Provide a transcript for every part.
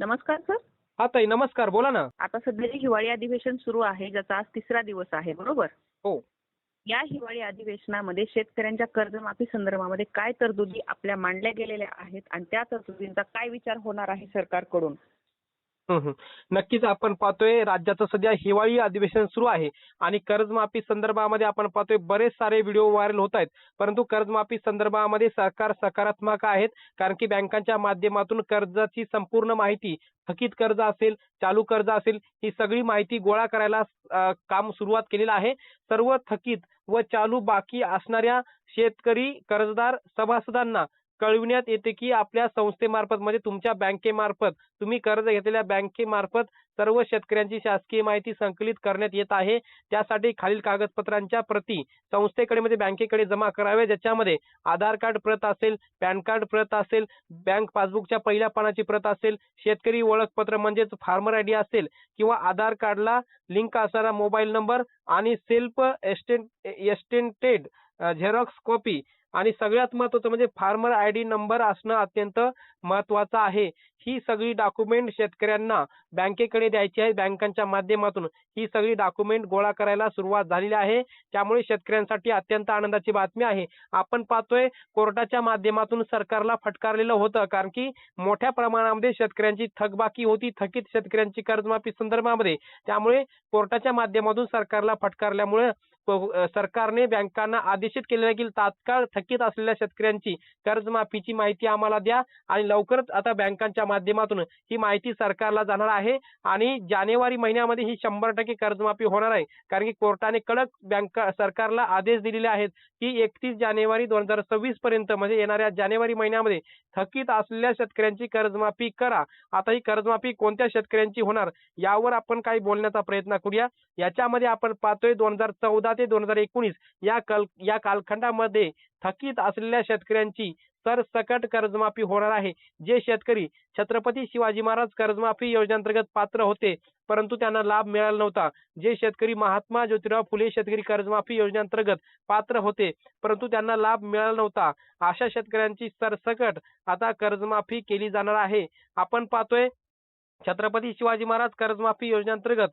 नमस्कार सर. हा ताई नमस्कार. बोला ना. आता सध्या जे हिवाळी अधिवेशन सुरू आहे ज्याचा आज तिसरा दिवस आहे बरोबर? हो. या हिवाळी अधिवेशनामध्ये शेतकऱ्यांच्या कर्जमाफी संदर्भामध्ये काय तरतुदी आपल्या मांडल्या गेलेल्या आहेत आणि त्या तरतुदींचा काय विचार होणार आहे सरकारकडून. नक्कीच आपण पाहतोय राज्याचं सध्या हिवाळी अधिवेशन सुरू आहे आणि कर्जमाफी संदर्भामध्ये आपण पाहतोय बरेच सारे व्हिडिओ व्हायरल होत आहेत. परंतु कर्जमाफी संदर्भामध्ये सरकार सकारात्मक आहेत कारण की बँकांच्या माध्यमातून कर्जाची संपूर्ण माहिती थकीत कर्ज असेल चालू कर्ज असेल ही सगळी माहिती गोळा करायला काम सुरुवात केलेलं आहे. सर्व थकीत व चालू बाकी असणाऱ्या शेतकरी कर्जदार सभासदांना कळविण्यात येते की आपल्या संस्थेमार्फत म्हणजे तुमच्या बँकेमार्फत तुम्ही कर्ज घेतलेल्या बँकेमार्फत सर्व शेतकऱ्यांची शासकीय माहिती संकलित करण्यात येत आहे. त्यासाठी खालील कागदपत्रांच्या प्रती संस्थेकडे म्हणजे बँकेकडे जमा कराव्या ज्याच्यामध्ये आधार कार्ड प्रत असेल पॅन कार्ड प्रत असेल बँक पासबुकच्या पहिल्या पानाची प्रत असेल शेतकरी ओळखपत्र म्हणजेच फार्मर आय डी असेल किंवा आधार कार्डला लिंक असणारा मोबाईल नंबर आणि self attest attested xerox copy आणि सगळ्यात महत्वाचं म्हणजे फार्मर आय डी नंबर असणं अत्यंत महत्वाचं आहे. ही सगळी डॉक्युमेंट शेतकऱ्यांना बँकेकडे द्यायची आहे. बँकांच्या माध्यमातून ही सगळी डॉक्युमेंट गोळा करायला सुरुवात झालेली आहे. त्यामुळे शेतकऱ्यांसाठी अत्यंत आनंदाची बातमी आहे. आपण पाहतोय कोर्टाच्या माध्यमातून सरकारला फटकारलेलं होतं कारण की मोठ्या प्रमाणामध्ये शेतकऱ्यांची थकबाकी होती. थकीत शेतकऱ्यांची कर्जमाफी संदर्भामध्ये. त्यामुळे कोर्टाच्या माध्यमातून सरकारला फटकारल्यामुळे सरकारने बँकांना आदेशित केलेलं आहे की तात्काळ थकीत असलेल्या शेतकऱ्यांची कर्जमाफीची माहिती आम्हाला द्या आणि लवकरच आता बँकांच्या माध्यमातून ही माहिती सरकारला जाणार आहे आणि जानेवारी महिन्यामध्ये ही शंभर टक्के कर्जमाफी होणार आहे. कारण की कोर्टाने कडक बँका सरकारला आदेश दिलेले आहेत की एकतीस जानेवारी दोन हजार सव्वीस पर्यंत म्हणजे येणाऱ्या जानेवारी महिन्यामध्ये थकीत असलेल्या शेतकऱ्यांची कर्जमाफी करा. आता ही कर्जमाफी कोणत्या शेतकऱ्यांची होणार यावर आपण काही बोलण्याचा प्रयत्न करूया. याच्यामध्ये आपण पाहतोय दोन हजार चौदा ते दोन हजार एकोणीस या कल या कालखंडामध्ये थकीत असलेल्या शेतकऱ्यांची सरसकट कर्जमाफी होणार आहे. जे शेतकरी छत्रपती शिवाजी महाराज कर्जमाफी योजनेअंतर्गत पात्र होते परंतु त्यांना लाभ मिळाला नव्हता. जे शेतकरी महात्मा ज्योतिराव फुले शेतकरी कर्जमाफी योजनेअंतर्गत पात्र होते परंतु त्यांना लाभ मिळाला नव्हता. अशा शेतकऱ्यांची सरसकट आता कर्जमाफी केली जाणार आहे. आपण पाहतोय छत्रपती शिवाजी महाराज कर्जमाफी योजनेअंतर्गत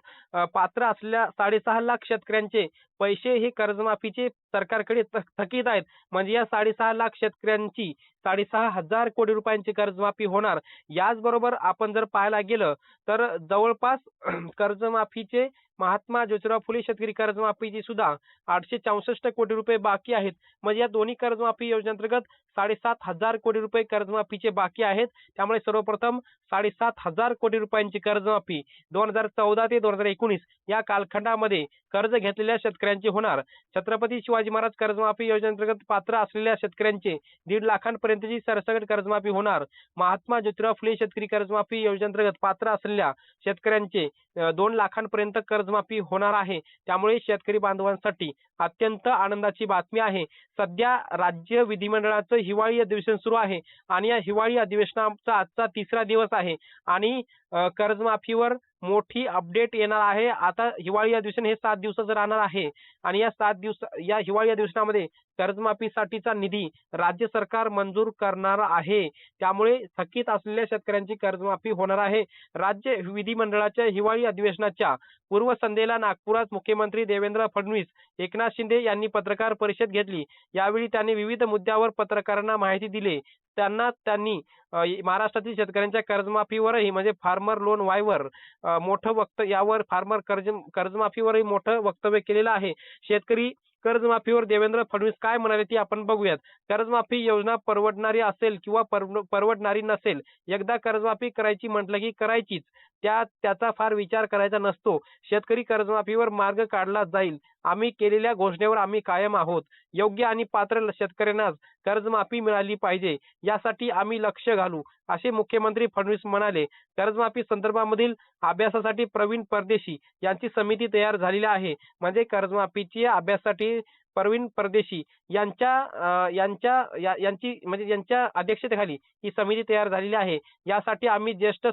पात्र असलेल्या साडेसहा लाख शेतकऱ्यांचे पैसे हे कर्जमाफीचे सरकारकडे थकीत आहेत. म्हणजे या साडेसहा लाख शेतकऱ्यांची साडेसहा हजार कोटी रुपयांची कर्जमाफी होणार. याचबरोबर आपण जर पाहायला गेलं तर जवळपास कर्जमाफीचे महात्मा ज्योतिराव फुले शेतकरी कर्जमाफीची सुद्धा आठशे चौसष्ट कोटी रुपये बाकी आहेत. म्हणजे या दोन्ही कर्जमाफी योजनेअंतर्गत साडेसात हजार कोटी रुपये कर्जमाफीचे बाकी आहेत. त्यामुळे सर्वप्रथम साडेसात हजार कोटी रुपयांची कर्जमाफी दोन हजार चौदा ते दोन हजार एकोणीस या कालखंडामध्ये कर्ज घेतलेल्या शेतकऱ्यांची होणार. छत्रपती शिवाजी महाराज कर्जमाफी योजनेअंतर्गत पात्र असलेल्या शेतकऱ्यांचे दीड लाखांपर्यंतची सरसकट कर्जमाफी होणार. महात्मा ज्योतिराव फुले शेतकरी कर्जमाफी योजनेअंतर्गत पात्र असलेल्या शेतकऱ्यांचे दोन लाखांपर्यंत कर्जमाफी होणार आहे. त्यामुळे शेतकरी बांधवांसाठी अत्यंत आनंदाची बातमी आहे. सध्या राज्य विधिमंडळाचं हिवाळी अधिवेशन सुरू आहे आणि या हिवाळी अधिवेशनाचा आजचा तिसरा दिवस आहे आणि कर्जमाफीवर मोठी अपडेट येणार आहे. आता हिवाळी अधिवेशन हे सात दिवसाचं राहणार आहे आणि या सात दिवस या हिवाळी अधिवेशनामध्ये कर्जमाफीसाठीचा निधी राज्य सरकार मंजूर करणार आहे. त्यामुळे थकीत असलेल्या शेतकऱ्यांची कर्जमाफी होणार आहे. राज्य विधिमंडळाच्या हिवाळी अधिवेशनाच्या पूर्वसंध्येला नागपुरात मुख्यमंत्री देवेंद्र फडणवीस एकनाथ शिंदे यांनी पत्रकार परिषद घेतली. यावेळी त्यांनी विविध मुद्द्यावर पत्रकारांना माहिती दिली. त्यांना त्यांनी महाराष्ट्रातील शेतकऱ्यांच्या कर्जमाफीवरही म्हणजे फार्मर लोन वायवर मोठं वक्त यावर फार्मर कर्ज कर्जमाफीवरही मोठं वक्तव्य केलेलं आहे. शेतकरी कर्जमाफीवर देवेंद्र फडणवीस काय म्हणाले ती आपण बघूयात. कर्जमाफी योजना परवडणारी असेल किंवा परवडणारी नसेल एकदा कर्जमाफी करायची म्हटलं की करायचीच. त्या त्याचा फार विचार करायचा नसतो. शेतकरी कर्जमाफीवर मार्ग काढला जाईल. आम्ही केलेल्या घोषणेवर आम्ही कायम आहोत. योग्य आणि पात्र शेतकऱ्यांनाच कर्जमाफी मिळाली पाहिजे. यासाठी आम्ही लक्ष घालू असे मुख्यमंत्री फडणवीस म्हणाले. कर्जमाफी संदर्भामधील अभ्यासासाठी प्रवीण परदेशी यांची समिती तयार झालेली आहे. म्हणजे कर्जमाफीची अभ्यासासाठी प्रवीण परदेशी यांच्या यांच्या या- यांची म्हणजे यांच्या अध्यक्षतेखाली ही समिती तयार झालेली आहे. यासाठी आम्ही ज्येष्ठ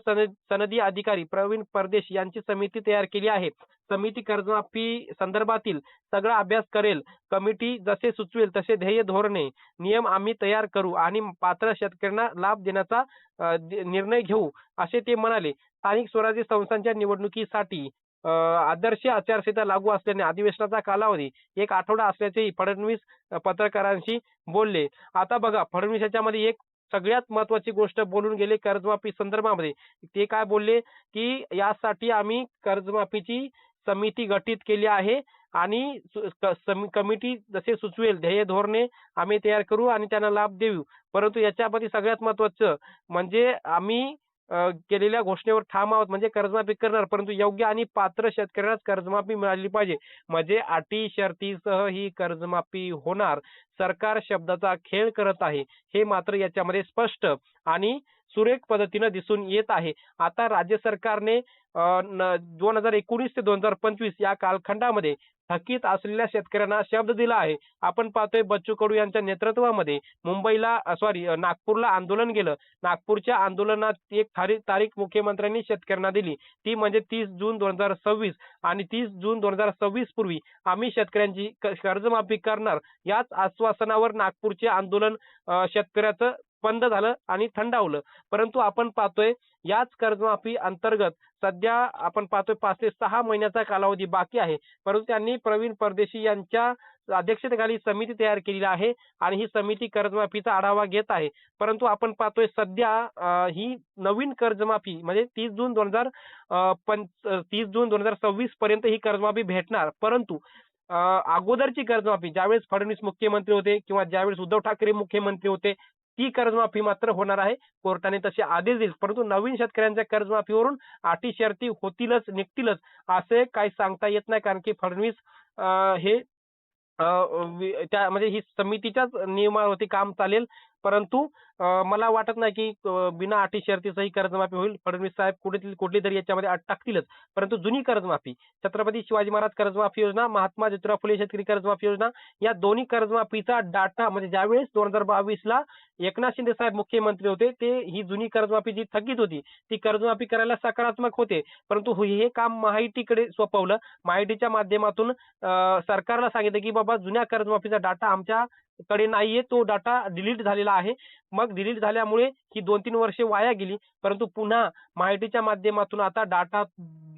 सनदी अधिकारी प्रवीण परदेशी यांची समिती तयार केली आहे. समिती कर्जमाफी संदर्भातील सगळा अभ्यास करेल. कमिटी जसे सुचवेल तसे ध्येय धोरणे नियम आम्ही तयार करू आणि पात्र शेतकऱ्यांना लाभ देण्याचा निर्णय घेऊ असे ते म्हणाले. स्थानिक स्वराज्य संस्थांच्या निवडणुकीसाठी आदर्श आचारसंहिता लागू असल्याने अधिवेशनाचा कालावधी एक आठवडा असल्याचेही फडणवीस पत्रकारांशी बोलले. आता बघा फडणवीस याच्यामध्ये एक सगळ्यात महत्वाची गोष्ट बोलून गेले कर्जमाफी संदर्भामध्ये. ते काय बोलले? की यासाठी आम्ही कर्जमाफीची समिती गठीत केली आहे आणि कमिटी जसे सुचवेल ध्येय धोरणे आम्ही तयार करू आणि त्यांना लाभ देऊ. परंतु याच्यामध्ये सगळ्यात महत्वाचं म्हणजे आम्ही केलेल्या घोषणेवर ठाम आहोत. म्हणजे कर्जमाफी करणार परंतु योग्य आणि पात्र शेतकऱ्यांनाच कर्जमाफी मिळाली पाहिजे. म्हणजे अटी शर्तीसह ही कर्जमाफी होणार. सरकार शब्दाचा खेळ करत आहे. हे मात्र याच्यामध्ये स्पष्ट. आणि सुरेख पद्धतीनं दिसून येत आहे. आता राज्य सरकारने दोन हजार एकोणीस ते दोन हजार पंचवीस या कालखंडामध्ये थकीत असलेल्या शेतकऱ्यांना शब्द दिला आहे. आपण पाहतोय बच्चू कडू यांच्या नेतृत्वामध्ये मुंबईला सॉरी नागपूरला आंदोलन गेलं. नागपूरच्या आंदोलनात एक तारीख तारीख मुख्यमंत्र्यांनी शेतकऱ्यांना दिली. ती म्हणजे तीस जून दोन हजार सव्वीस आणि तीस जून दोन हजार सव्वीस पूर्वी आम्ही शेतकऱ्यांची कर्जमाफी करणार. याच आश्वासनावर नागपूरचे आंदोलन शेतकऱ्याचं बंद झालं आणि थंडावलं परंतु आपण पाहतोय याच कर्जमाफी अंतर्गत सध्या आपण पाहतोय पाच ते सहा महिन्याचा कालावधी बाकी आहे. परंतु त्यांनी प्रवीण परदेशी यांच्या अध्यक्षतेखाली समिती तयार केलेली आहे आणि ही समिती कर्जमाफीचा आढावा घेत आहे. परंतु आपण पाहतोय सध्या ही नवीन कर्जमाफी म्हणजे तीस जून दोन हजार तीस जून दोन हजार सव्वीस पर्यंत ही कर्जमाफी भेटणार. परंतु अगोदरची कर्जमाफी ज्यावेळेस फडणवीस मुख्यमंत्री होते किंवा ज्यावेळेस उद्धव ठाकरे मुख्यमंत्री होते ती कर्जमाफी मात्र होणार आहे. कोर्टाने तसे आदेश दिले परंतु नवीन शेतकऱ्यांच्या कर्जमाफीवरून अटी शर्ती होतीलच निघतीलच असे काही सांगता येत नाही. कारण की फडणवीस हे त्या म्हणजे ही समितीच्याच नियमावरती काम चालेल. परंतु मला वाटत नाही की बिना अटी शर्तीचंही कर्जमाफी होईल. फडणवीस साहेब कुठेतरी कुठली तरी याच्यामध्ये अट टाकतीलच. परंतु जुनी कर्जमाफी छत्रपती शिवाजी महाराज कर्जमाफी योजना महात्मा ज्योतिराव फुले शेतकरी कर्जमाफी योजना या दोन्ही कर्जमाफीचा डाटा म्हणजे ज्यावेळेस दोन हजार बावीस ला एकनाथ शिंदे साहेब मुख्यमंत्री होते ते ही जुनी कर्जमाफी जी थकीत होती ती कर्जमाफी करायला सकारात्मक होते. परंतु हे काम महायुतीकडे सोपवलं. महायुतीच्या माध्यमातून सरकारला सांगितलं की बाबा जुन्या कर्जमाफीचा डाटा आमच्याकडे नाहीये तो डाटा डिलीट झालेला आहे. मग डिलीट झाल्यामुळे ही दोन तीन वर्षे वाया गेली. परंतु पुन्हा माहितीच्या माध्यमातून आता डाटा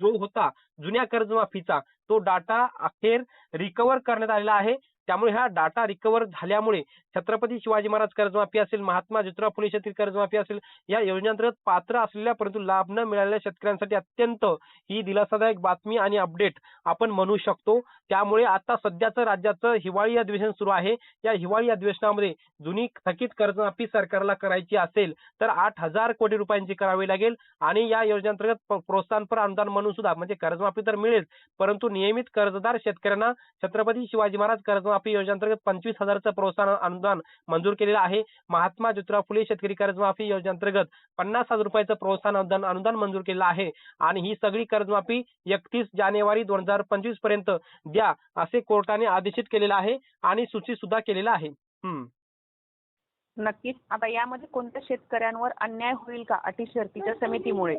जो होता जुन्या कर्जमाफीचा तो डाटा अखेर रिकवर करण्यात आलेला आहे. त्यामुळे हा डाटा रिकवर झाल्यामुळे छत्रपती शिवाजी महाराज कर्जमाफी असेल महात्मा ज्योतिराव फुले शेतकरी कर्जमाफी असेल या योजनेअंतर्गत पात्र असलेल्या परंतु लाभ न मिळालेल्या शेतकऱ्यांसाठी अत्यंत ही दिलासादायक बातमी आणि अपडेट आपण म्हणू शकतो. त्यामुळे आता सध्याचं राज्याचं हिवाळी अधिवेशन सुरू आहे. या हिवाळी अधिवेशनामध्ये जुनी थकीत कर्जमाफी सरकारला करायची असेल तर आठ हजार कोटी रुपयांची करावी लागेल आणि या योजनेअंतर्गत प्रोत्साहनपर अनुदान म्हणून सुद्धा म्हणजे कर्जमाफी तर मिळेल परंतु नियमित कर्जदार शेतकऱ्यांना छत्रपती शिवाजी महाराज कर्जमाफी योजनेअंतर्गत पंचवीस हजारचं प्रोत्साहन अनुदान मंजूर केलेलं आहे. महात्मा ज्योतिराव फुले शेतकरी कर्जमाफी योजनेअंतर्गत पन्नास हजार रुपयाचं प्रोत्साहन अनुदान अनुदान मंजूर केलेलं आहे. आणि ही सगळी कर्जमाफी एकतीस जानेवारी दोन हजार पंचवीसपर्यंत द्या असे कोर्टाने आदेशित केलेलं आहे आणि सूचित सुद्धा केलेलं आहे. हम्म. नक्कीच. आता यामध्ये कोणत्या शेतकऱ्यांवर अन्याय होईल का? अटी शर्तीच्या समितीमुळे.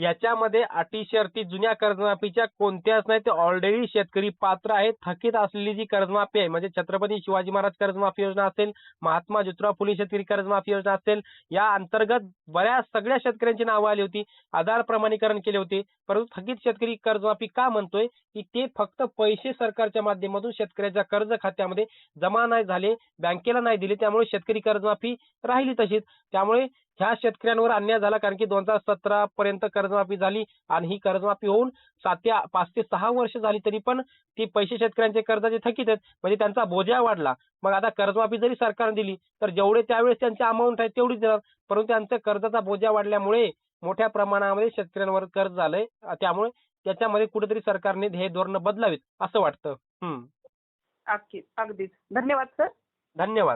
याच्यामध्ये अटी शर्ती जुन्या कर्जमाफीच्या कोणत्याच नाही ते ऑलरेडी शेतकरी पात्र आहेत. थकीत असलेली जी कर्जमाफी आहे म्हणजे छत्रपती शिवाजी महाराज कर्जमाफी योजना असेल महात्मा ज्योतिराव फुले शेतकरी कर्जमाफी योजना असेल या अंतर्गत बऱ्याच सगळ्या शेतकऱ्यांची नावं आली होती आधार प्रमाणीकरण केले होते. परंतु थकीत शेतकरी कर्जमाफी का म्हणतोय? की ते फक्त पैसे सरकारच्या माध्यमातून शेतकऱ्याच्या कर्ज खात्यामध्ये जमा नाही झाले बँकेला नाही दिले त्यामुळे शेतकरी कर्जमाफी राहिली तशीच. त्यामुळे ह्या शेतकऱ्यांवर अन्याय झाला कारण की दोन हजार सतरा पर्यंत कर्जमाफी झाली आणि ही कर्जमाफी होऊन सात पाच ते सहा वर्ष झाली तरी पण ती पैसे शेतकऱ्यांचे कर्जाचे थकीत आहेत. म्हणजे त्यांचा बोजा वाढला. मग आता कर्जमाफी जरी सरकारने दिली तर जेवढे त्यावेळेस त्यांची अमाऊंट आहे तेवढीच देणार. परंतु त्यांचा कर्जाचा बोजा वाढल्यामुळे मोठ्या प्रमाणामध्ये शेतकऱ्यांवर कर्ज झालंय. त्यामुळे त्याच्यामध्ये कुठेतरी सरकारने ध्येय धोरण बदलावीत असं वाटतं. अगदीच. धन्यवाद सर. धन्यवाद.